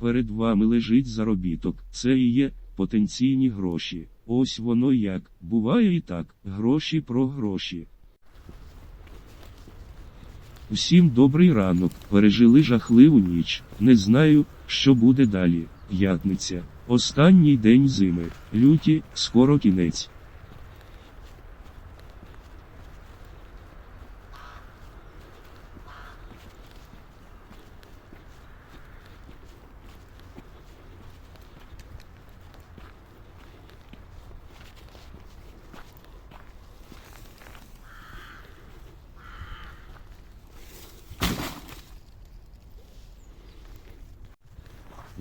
перед вами лежить заробіток. Це і є потенційні гроші. Ось воно як. Буває і так. Гроші про гроші. Усім добрий ранок. Пережили жахливу ніч. Не знаю, що буде далі. П'ятниця. Останній день зими. Люті, скоро кінець.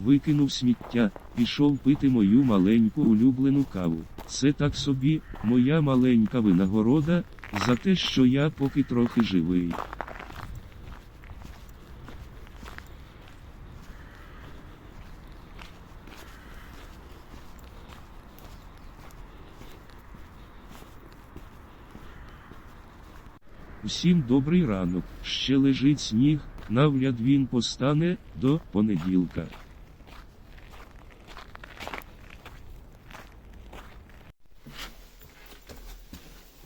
Викинув сміття, пішов пити мою маленьку улюблену каву. Це так собі, моя маленька винагорода, за те, що я поки трохи живий. Усім добрий ранок. Ще лежить сніг, навряд він постане до понеділка.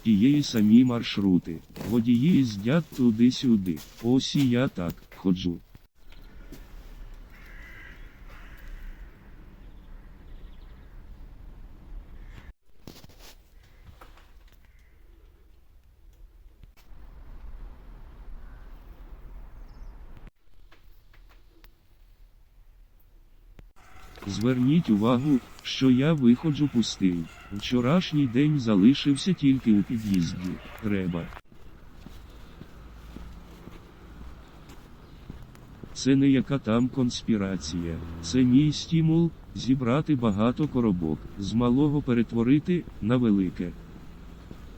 Тієї самі маршрути. Водії їздять туди-сюди. Ось і я так ходжу. Зверніть увагу, що я виходжу пустий. Вчорашній день залишився тільки у під'їзді. Треба. Це не яка там конспірація. Це мій стимул зібрати багато коробок, з малого перетворити на велике.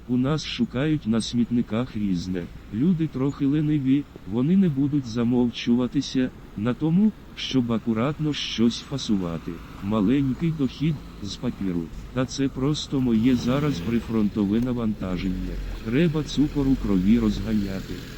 У нас шукають на смітниках різне. Люди трохи лениві, вони не будуть замовчуватися на тому, щоб акуратно щось фасувати. Маленький дохід з папіру. Та це просто моє зараз прифронтове навантаження. Треба цукор у крові розганяти.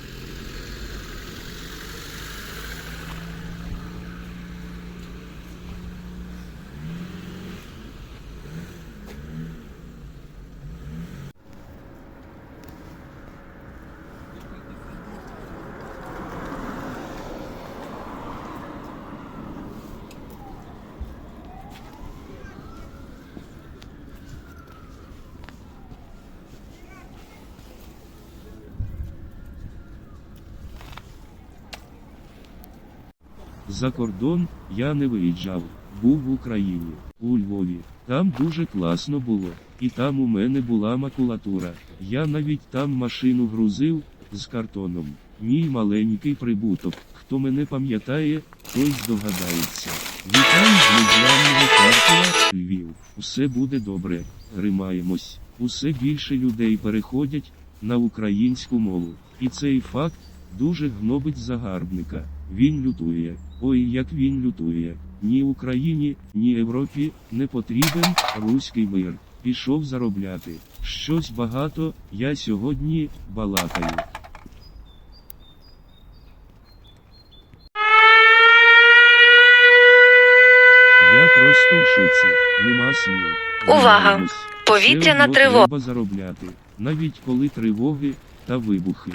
За кордон я не виїжджав, був в Україні, у Львові. Там дуже класно було, і там у мене була макулатура. Я навіть там машину грузив з картоном. Мій маленький прибуток. Хто мене пам'ятає, той здогадається. Вітаю з незламного Харкова, Львів. Усе буде добре. Гримаємось. Усе більше людей переходять на українську мову. І цей факт дуже гнобить загарбника. Він лютує. Ой, як він лютує. Ні Україні, ні Європі не потрібен руський мир. Пішов заробляти. Щось багато я сьогодні балакаю. Я просто в шоці. Нема слів. Увага! Повітряна тривога. Треба заробляти. Навіть коли тривоги та вибухи.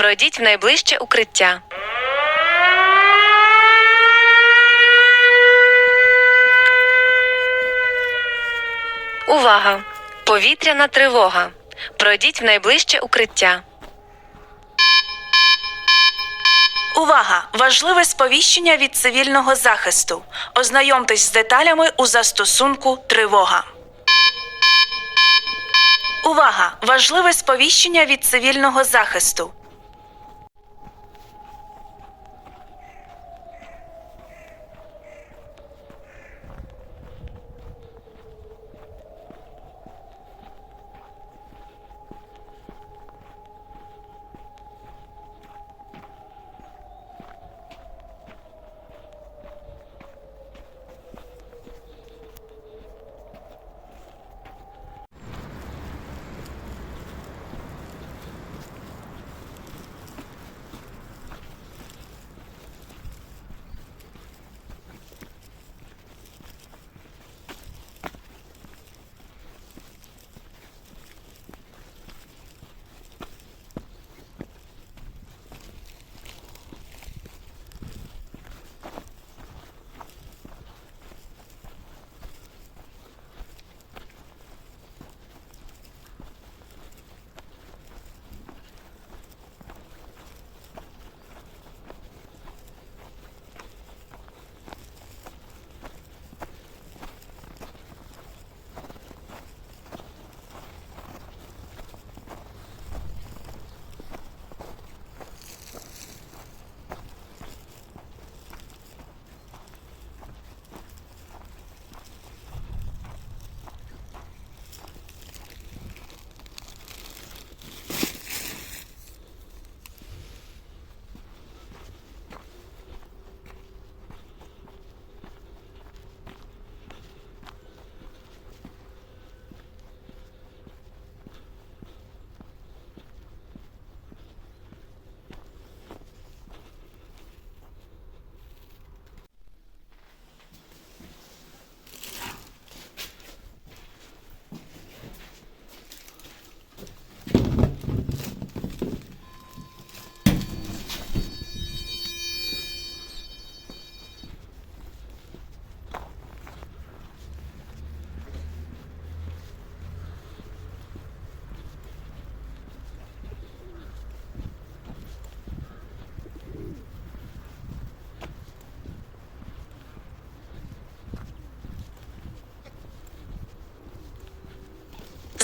Пройдіть в найближче укриття. Увага! Повітряна тривога. Пройдіть в найближче укриття. Увага! Важливе сповіщення від цивільного захисту. Ознайомтесь з деталями у застосунку Тривога. Увага! Важливе сповіщення від цивільного захисту.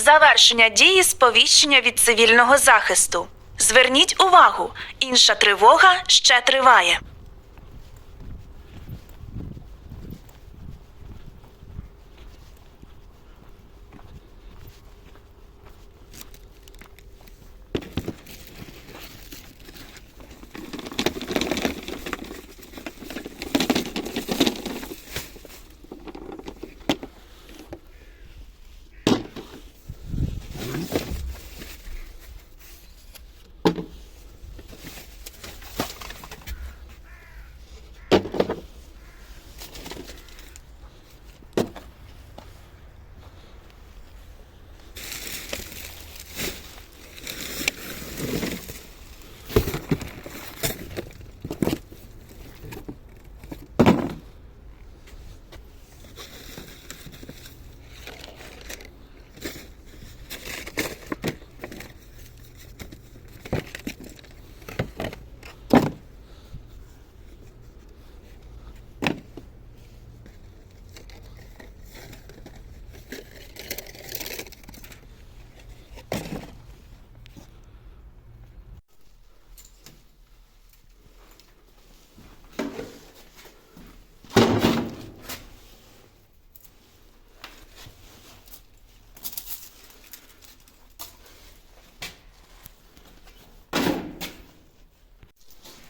Завершення дії сповіщення від цивільного захисту. Зверніть увагу, інша тривога ще триває.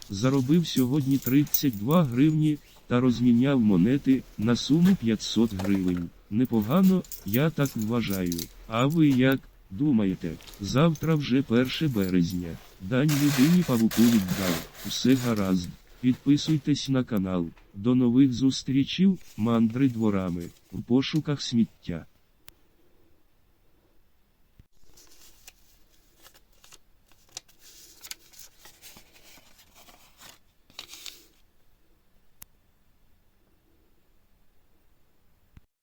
Заробив сьогодні 32 гривні та розміняв монети на суму 500 гривень. Непогано, я так вважаю. А ви як думаєте? Завтра вже 1 березня. Дань людині павуку віддав. Все гаразд. Підписуйтесь на канал. До нових зустрічів, мандри дворами, в пошуках сміття.